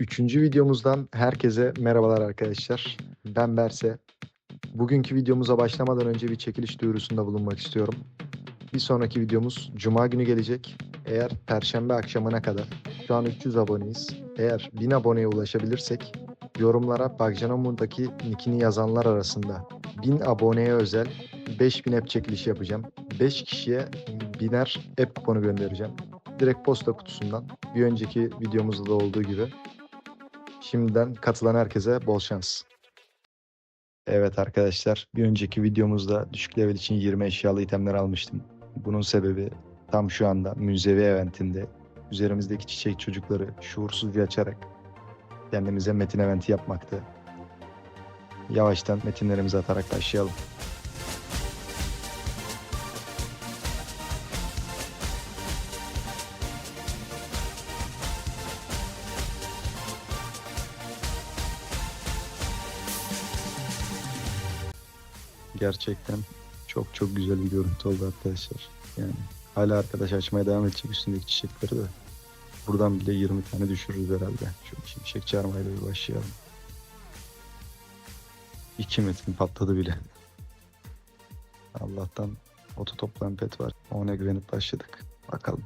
Üçüncü videomuzdan herkese merhabalar arkadaşlar. Ben Berse. Bugünkü videomuza başlamadan önce bir çekiliş duyurusunda bulunmak istiyorum. Bir sonraki videomuz Cuma günü gelecek. Eğer Perşembe akşamına kadar şu an 300 aboneyiz. Eğer 1000 aboneye ulaşabilirsek yorumlara Bagcanamu'daki nickini yazanlar arasında 1000 aboneye özel 5000 app çekilişi yapacağım. 5 kişiye biner app kuponu göndereceğim. Direkt posta kutusundan. Bir önceki videomuzda da olduğu gibi. Şimdiden katılan herkese bol şans. Evet arkadaşlar, bir önceki videomuzda düşük level için 20 eşyalı itemler almıştım. Bunun sebebi tam şu anda Münzevi eventinde üzerimizdeki çiçek çocukları şuursuzca açarak kendimize metin eventi yapmaktı. Yavaştan metinlerimizi atarak başlayalım. Gerçekten çok çok güzel bir görüntü oldu arkadaşlar. Yani hala arkadaş açmaya devam edecek üstündeki çiçekleri de. Buradan bile 20 tane düşürürüz herhalde. Şu şimşek çarmayla bir başlayalım. 2 metin patladı bile. Allah'tan oto toplayan pet var. Ona güvenip başladık. Bakalım.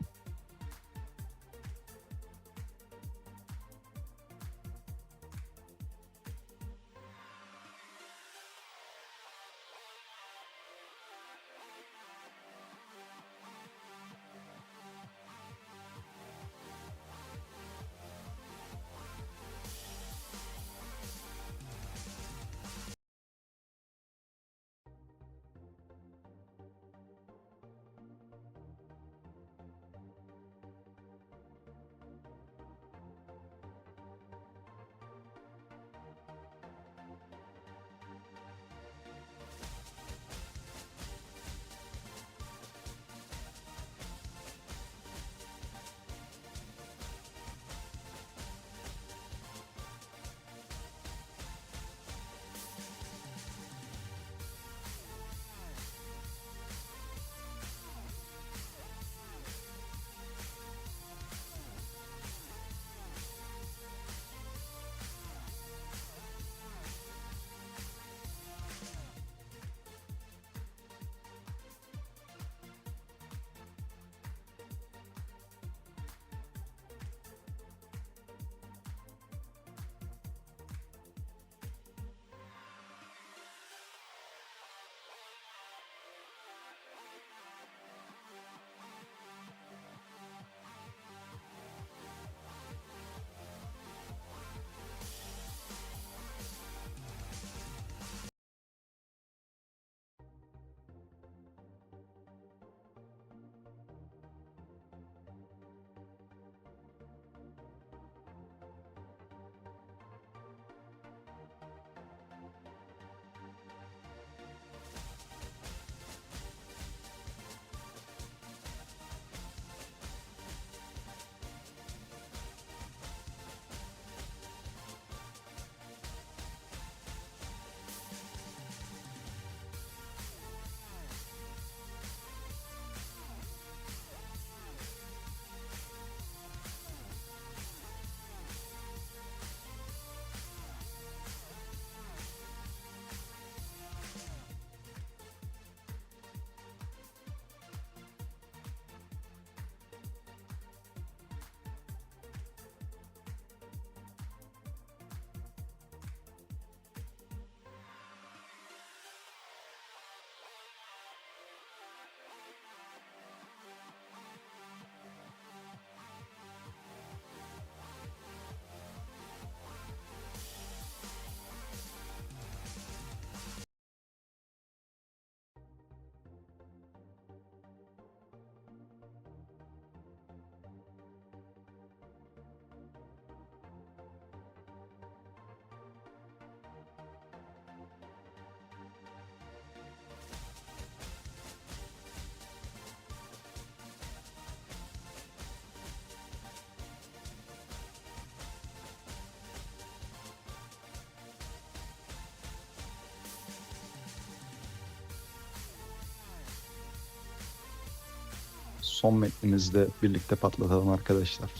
Son metnimizde birlikte patlatalım arkadaşlar.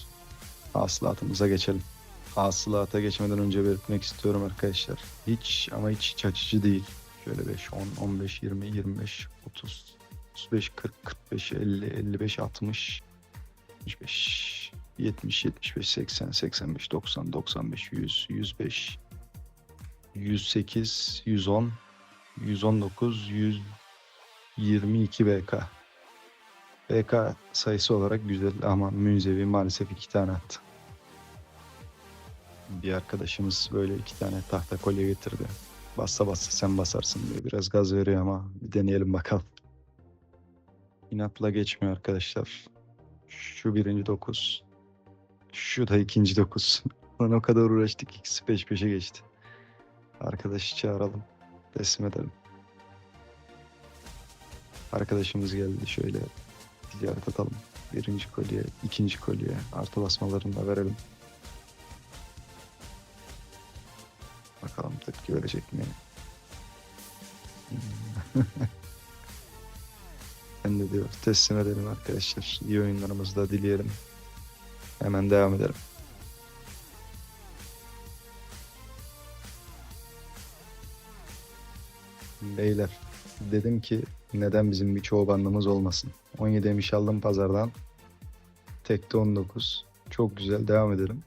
Hasılatımıza geçelim. hasılata geçmeden önce belirtmek istiyorum arkadaşlar. Hiç ama hiç iç açıcı değil. Şöyle 5, 10, 15, 20, 25, 30, 35, 40, 45, 50, 55, 60, 65, 70, 75, 80, 85, 90, 95, 100, 105, 108, 110, 119, 122 BK. BK sayısı olarak güzel ama Münzevi maalesef iki tane attı. Bir arkadaşımız böyle iki tane tahta kolye getirdi. Bassa bassa sen basarsın diyor. Biraz gaz veriyor ama bir deneyelim bakalım. İnatla geçmiyor arkadaşlar. Şu birinci dokuz. Şu da ikinci dokuz. Lan o kadar uğraştık ikisi peş peşe geçti. Arkadaşı çağıralım. Teslim edelim. Arkadaşımız geldi şöyle ticaret atalım. Birinci kolye, ikinci kolye artı basmalarını da verelim. Bakalım tepki verecek mi? ben de diyor teslim edelim arkadaşlar. İyi oyunlarımızı da dileyelim. Hemen devam edelim. Beyler dedim ki neden bizim bir çoğbanlığımız olmasın? 17 emiş aldım pazardan. Tekte 19. Çok güzel devam edelim.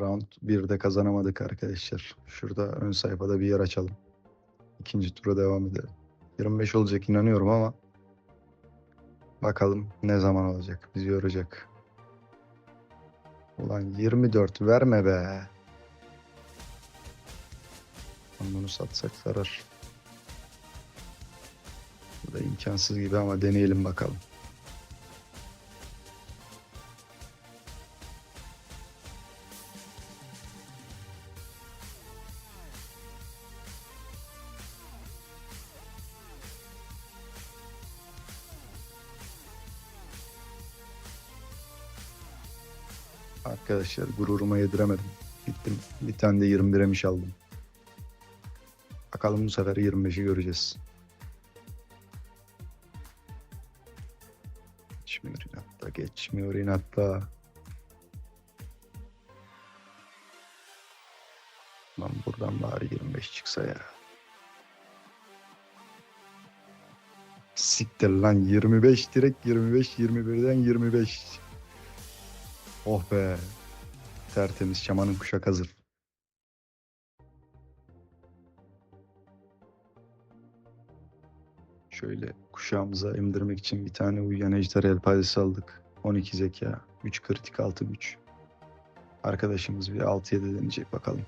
Round 1'de kazanamadık arkadaşlar. Şurada ön sayfada bir yer açalım. İkinci tura devam edelim. 25 olacak inanıyorum ama bakalım ne zaman olacak. Bizi yoracak. Ulan 24 verme be. Bunu satsak zarar. Bu da imkansız gibi ama deneyelim bakalım. Arkadaşlar gururuma yediremedim. Gittim bir tane de 21 emiş aldım. Bakalım bu sefer 25'i göreceğiz. Geçmiyor inatta, geçmiyor inatta. Lan buradan bari 25 çıksa ya. Siktir lan 25 direkt 25 21'den 25. Oh be. Tertemiz çamanın kuşak hazır. Şöyle kuşağımıza emdirmek için bir tane uyuyan ejder elpazesi aldık. 12 zeka, 3 kritik 6 güç. Arkadaşımız bir 6-7 deneyecek bakalım.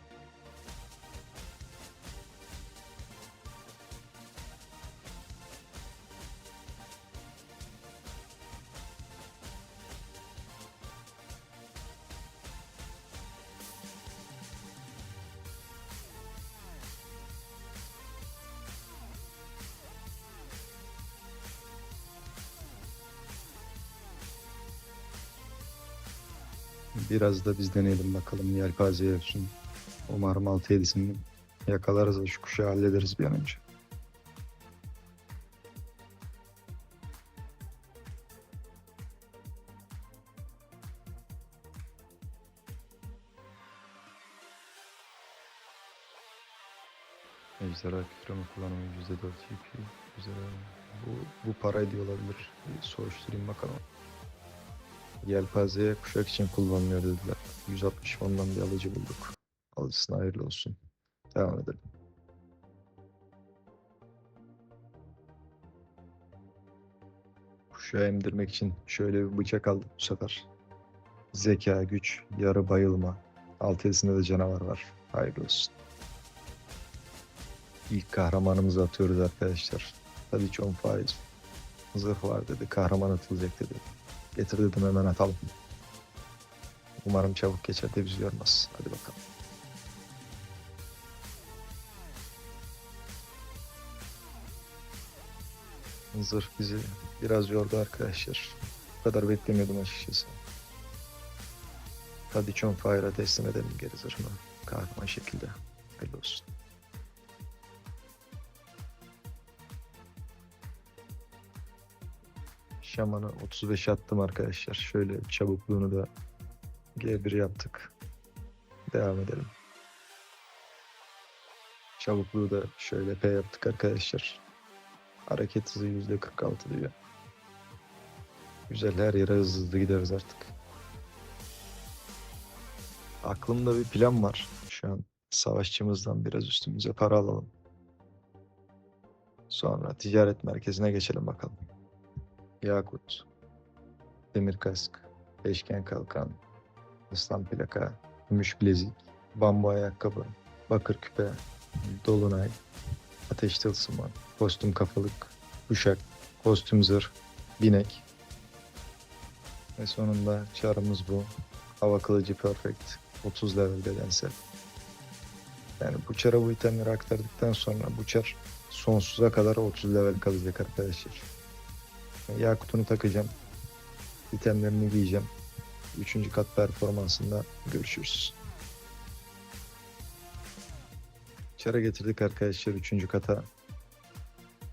Biraz da biz deneyelim bakalım yelpaze yapsın. Umarım 6-7'sini yakalarız da şu kuşağı hallederiz bir an önce. Ejderha kükreme kullanımı %4 yük. Güzel. Bu, bu para ediyor olabilir. Bir soruşturayım bakalım. Yelpazeye kuşak için kullanılıyor dediler. 160 fondan bir alıcı bulduk. Alıcısına hayırlı olsun. Devam edelim. Kuşağı emdirmek için şöyle bir bıçak aldık bu sefer. Zeka, güç, yarı bayılma. Alt elisinde de canavar var. Hayırlı olsun. İlk kahramanımızı atıyoruz arkadaşlar. Tabii hiç 10 faiz. Zırh var dedi. Kahraman atılacak dedi. Getir dedim hemen atalım. Umarım çabuk geçer de bizi yormaz. Hadi bakalım. Zırh bizi biraz yordu arkadaşlar. Bu kadar beklemiyordum açıkçası. Hadi John Fire'a teslim edelim geri zırhını. Kahraman şekilde. Hayırlı olsun. Şaman'ı 35 attım arkadaşlar. Şöyle çabukluğunu da G1 yaptık. Devam edelim. Çabukluğu da şöyle P yaptık arkadaşlar. Hareket hızı %46 diyor. Güzel her yere hızlı hızlı gideriz artık. Aklımda bir plan var. Şu an savaşçımızdan biraz üstümüze para alalım. Sonra ticaret merkezine geçelim bakalım. Yakut, demir kask, beşgen kalkan, ıslan plaka, gümüş bilezik, bambu ayakkabı, bakır küpe, dolunay, ateş tılsımı, kostüm kafalık, kuşak, kostüm zırh, binek. Ve sonunda çarımız bu. Hava kılıcı perfect. 30 level bedensel. Yani bu çara bu itemleri aktardıktan sonra bu çar sonsuza kadar 30 level kalacak arkadaşlar. Yakutunu takacağım. İtemlerini giyeceğim. Üçüncü kat performansında görüşürüz. Çara getirdik arkadaşlar üçüncü kata.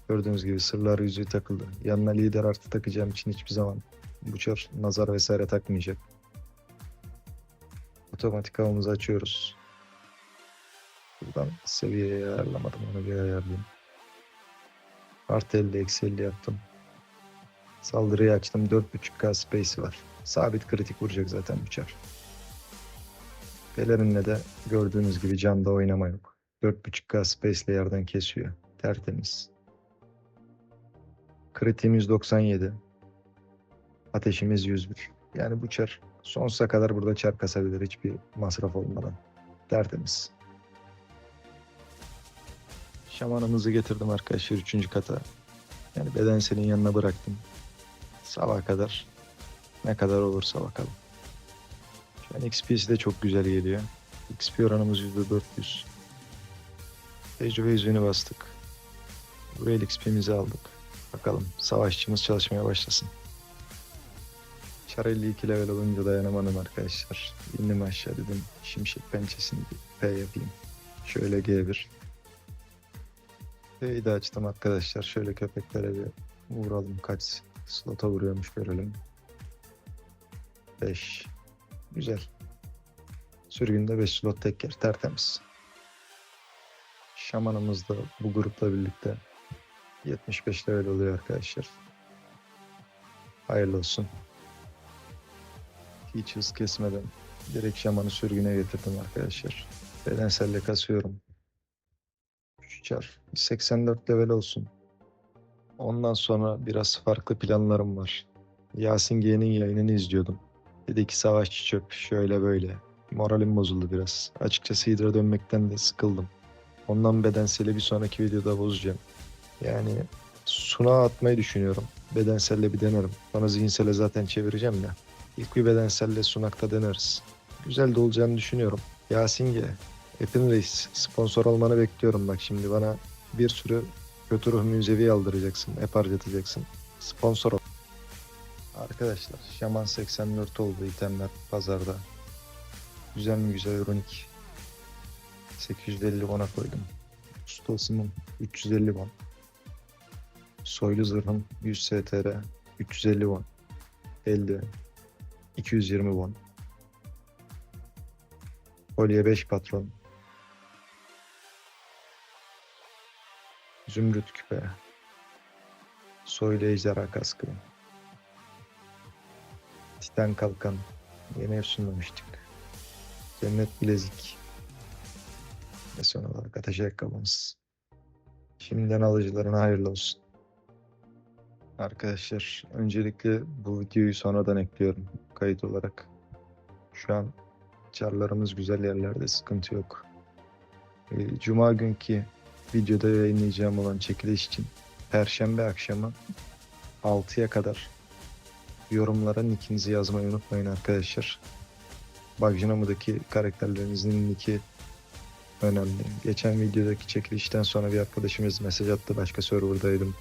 Gördüğünüz gibi sırlar yüzüğü takıldı. Yanına lider artı takacağım için hiçbir zaman bu çar nazar vesaire takmayacak. Otomatik havamızı açıyoruz. Buradan seviyeyi ayarlamadım onu bir ayarlayayım. Artı 50 eksi 50 yaptım. Saldırıyı açtım 4.5k space'i var. Sabit kritik vuracak zaten bu çar. Pelerinle de gördüğünüz gibi canda oynama yok. 4.5k space ile yerden kesiyor. Tertemiz. Kritiğimiz 97. Ateşimiz 101. Yani bu çar sonsuza kadar burada çar kasabilir hiçbir masraf olmadan. Tertemiz. Şamanımızı getirdim arkadaşlar 3. kata. Yani bedenselin yanına bıraktım. Sabah kadar ne kadar olursa bakalım. Şu an XP'si de çok güzel geliyor. XP oranımız %400. Tecrübe yüzüğünü bastık. Buraya XP'mizi aldık. Bakalım savaşçımız çalışmaya başlasın. Çar 52 level olunca dayanamadım arkadaşlar. İndim aşağı dedim. Şimşek pençesini bir P yapayım. Şöyle G1. P'yi de açtım arkadaşlar. Şöyle köpeklere bir vuralım. Kaç slota vuruyormuş görelim. 5. Güzel. Sürgünde 5 slot tek yer. Tertemiz. Şamanımız da bu grupla birlikte 75 level oluyor arkadaşlar. Hayırlı olsun. Hiç hız kesmeden direkt şamanı sürgüne getirdim arkadaşlar. Bedenselle kasıyorum. Şu çar 84 level olsun. Ondan sonra biraz farklı planlarım var. Yasin G'nin yayınını izliyordum. Dedi ki savaşçı çöp şöyle böyle. Moralim bozuldu biraz. Açıkçası Hydra dönmekten de sıkıldım. Ondan bedenseli bir sonraki videoda bozacağım. Yani Suna atmayı düşünüyorum. Bedenselle bir denerim. Sonra zihinsele zaten çevireceğim ya. İlk bir bedenselle Sunak'ta deneriz. Güzel de olacağını düşünüyorum. Yasin G. Epin Reis. Sponsor olmanı bekliyorum bak şimdi bana bir sürü kötü ruh münzevi aldıracaksın. Hep harcatacaksın. Sponsor ol. Arkadaşlar Şaman 84 oldu itemler pazarda. Güzel mi güzel ironik. 850 ona koydum. Usta ısımım 350 won. Soylu zırhım 100 STR 350 won. 50 220 won. Kolye 5 patron. Zümrüt küpe. Soylu ejderha kaskı. Titan kalkan. Yeni efsunlamıştık. Cennet bilezik. Ve son olarak ateş ayakkabımız. Şimdiden alıcılarına hayırlı olsun. Arkadaşlar öncelikle bu videoyu sonradan ekliyorum kayıt olarak. Şu an çarlarımız güzel yerlerde sıkıntı yok. Ee, Cuma günkü videoda yayınlayacağım olan çekiliş için Perşembe akşamı 6'ya kadar yorumlara nickinizi yazmayı unutmayın arkadaşlar. Bugdinamo'daki karakterlerinizin nicki önemli. Geçen videodaki çekilişten sonra bir arkadaşımız mesaj attı. Başka serverdaydım.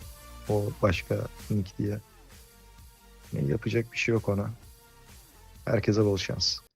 O başka nick diye. Yapacak bir şey yok ona. Herkese bol şans.